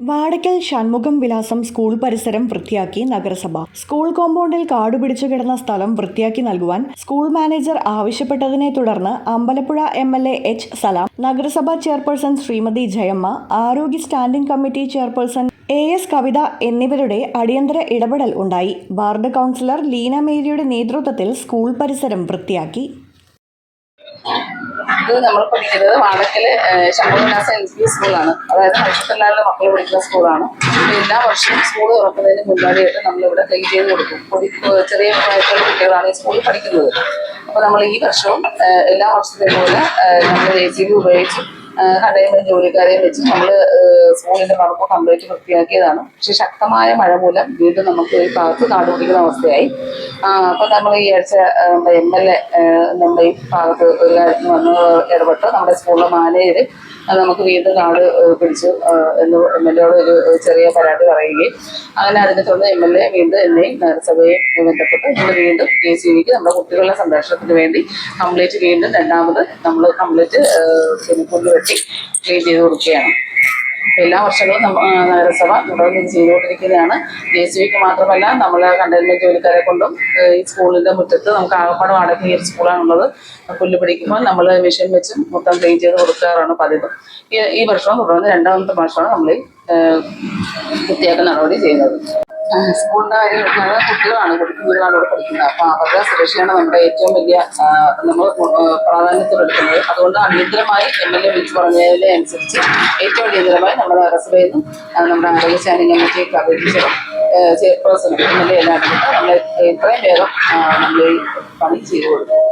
വാടക്കൽ ഷൺമുഖം വിലാസം സ്കൂൾ പരിസരം വൃത്തിയാക്കി നഗരസഭ. സ്കൂൾ കോമ്പൗണ്ടിൽ കാടുപിടിച്ചു കിടന്ന സ്ഥലം വൃത്തിയാക്കി നൽകുവാൻ സ്കൂൾ മാനേജർ ആവശ്യപ്പെട്ടതിനെ തുടർന്ന് Ambalappuzha M L A H Salam നഗരസഭാ ചെയർപേഴ്സൺ ശ്രീമതി ജയമ്മ ആരോഗ്യ standing committee chairperson A S Kavitha എന്നിവരുടെ അടിയന്തര ഇടപെടൽ ഉണ്ടായി. വാർഡ് കൗൺസിലർ ലീന മേരിയുടെ നേതൃത്വത്തിൽ സ്കൂൾ പരിസരം വൃത്തിയാക്കി. ഇത് നമ്മൾ പഠിക്കുന്നത് വാടക്കൽ ശമ്പളവിലാസ എൽ പി സ്കൂളാണ് അതായത് മനുഷ്യത്തല്ലാതെ മക്കൾ പഠിക്കുന്ന സ്കൂളാണ് എല്ലാ വർഷവും സ്കൂൾ തുറക്കുന്നതിന് മുന്നോടിയായിട്ട് നമ്മളിവിടെ ഗൈഡ് ചെയ്ത് കൊടുക്കും. ചെറിയ പ്രായത്തിലുള്ള കുട്ടികളാണ് ഈ സ്കൂളിൽ പഠിക്കുന്നത്. അപ്പോൾ നമ്മൾ ഈ വർഷവും എല്ലാ വർഷത്തെയും പോലെ നമ്മൾ എ സി ബി ഉപയോഗിച്ച് കടയും ജോലിക്കാരെയും വെച്ച് നമ്മൾ സ്കൂളിന്റെ പറമ്പ് കംപ്ലീറ്റ് വൃത്തിയാക്കിയതാണ്. പക്ഷെ ശക്തമായ മഴ മൂലം വീണ്ടും നമുക്ക് ഈ ഭാഗത്ത് കാടുപിടിക്കുന്ന അവസ്ഥയായി. അപ്പൊ നമ്മൾ ഈ ആഴ്ച എം എൽ എ നമ്മുടെ ഈ ഭാഗത്ത് ഒരു കാര്യത്തിന് വന്ന് ഇടപെട്ട്. നമ്മുടെ സ്കൂളിലെ മാനേജർ നമുക്ക് വീണ്ടും കാട് പിടിച്ചു എന്ന് എം എൽ എയോട് ഒരു ചെറിയ പരാതി പറയുകയും അങ്ങനെ അതിനെ തുടർന്ന് എം എൽ എ വീണ്ടും എന്നെയും നഗരസഭയെ ബന്ധപ്പെട്ട് നമ്മൾ വീണ്ടും ജെ സി ബിക്ക് നമ്മുടെ കുട്ടികളുടെ സംരക്ഷണത്തിന് വേണ്ടി കംപ്ലീറ്റ് വീണ്ടും രണ്ടാമത് നമ്മൾ കംപ്ലീറ്റ് പിന്നെ പുല്ല് വെട്ടി ക്ലീൻ ചെയ്ത് കൊടുക്കുകയാണ്. എല്ലാ വർഷങ്ങളും നഗരസഭ തുടർന്ന് ചെയ്തുകൊണ്ടിരിക്കുന്നതാണ് ജെ സി ബിക്ക് മാത്രമല്ല നമ്മൾ കണ്ടെയ്ൻമെന്റ് ജോലിക്കാരെ കൊണ്ടും ഈ സ്കൂളിന്റെ മുറ്റത്ത് നമുക്ക് ആകപ്പാട് വാടക ഈ സ്കൂളാണുള്ളത്. പുല്ല് പിടിക്കുമ്പോൾ നമ്മൾ മെഷീൻ വെച്ചും മൊത്തം ക്ലീൻ ചെയ്ത് കൊടുക്കാറാണ് പതിവ്. ഈ വർഷം വർഷവും തുടർന്ന് രണ്ടാമത്തെ വർഷമാണ് നമ്മൾ വൃത്തിയാക്കുന്ന നടപടി ചെയ്യുന്നത്. എടുക്കുന്നത് കുട്ടികളാണ് കുട്ടികളാണ് ഇവിടെ പഠിക്കുന്നത് അപ്പൊ അവരുടെ സുരക്ഷയാണ് നമ്മുടെ ഏറ്റവും വലിയ നമ്മൾ പ്രാധാന്യത്തിലെടുക്കുന്നത് അതുകൊണ്ട് അടിയന്തരമായി എം എൽ എ വിളിച്ചു പറഞ്ഞതിനെ അനുസരിച്ച് ഏറ്റവും അടിയന്തരമായി നമ്മുടെ നഗരസഭയിൽ നിന്നും നമ്മുടെ ആരോഗ്യ സ്റ്റാൻഡിംഗ് കമ്മിറ്റി അപേക്ഷിച്ചതും ചെയർപേഴ്സണും എം എൽ എ എല്ലാം നമ്മൾ എത്രയും വേഗം നമ്മൾ ഈ പണി ചെയ്തു കൊടുക്കും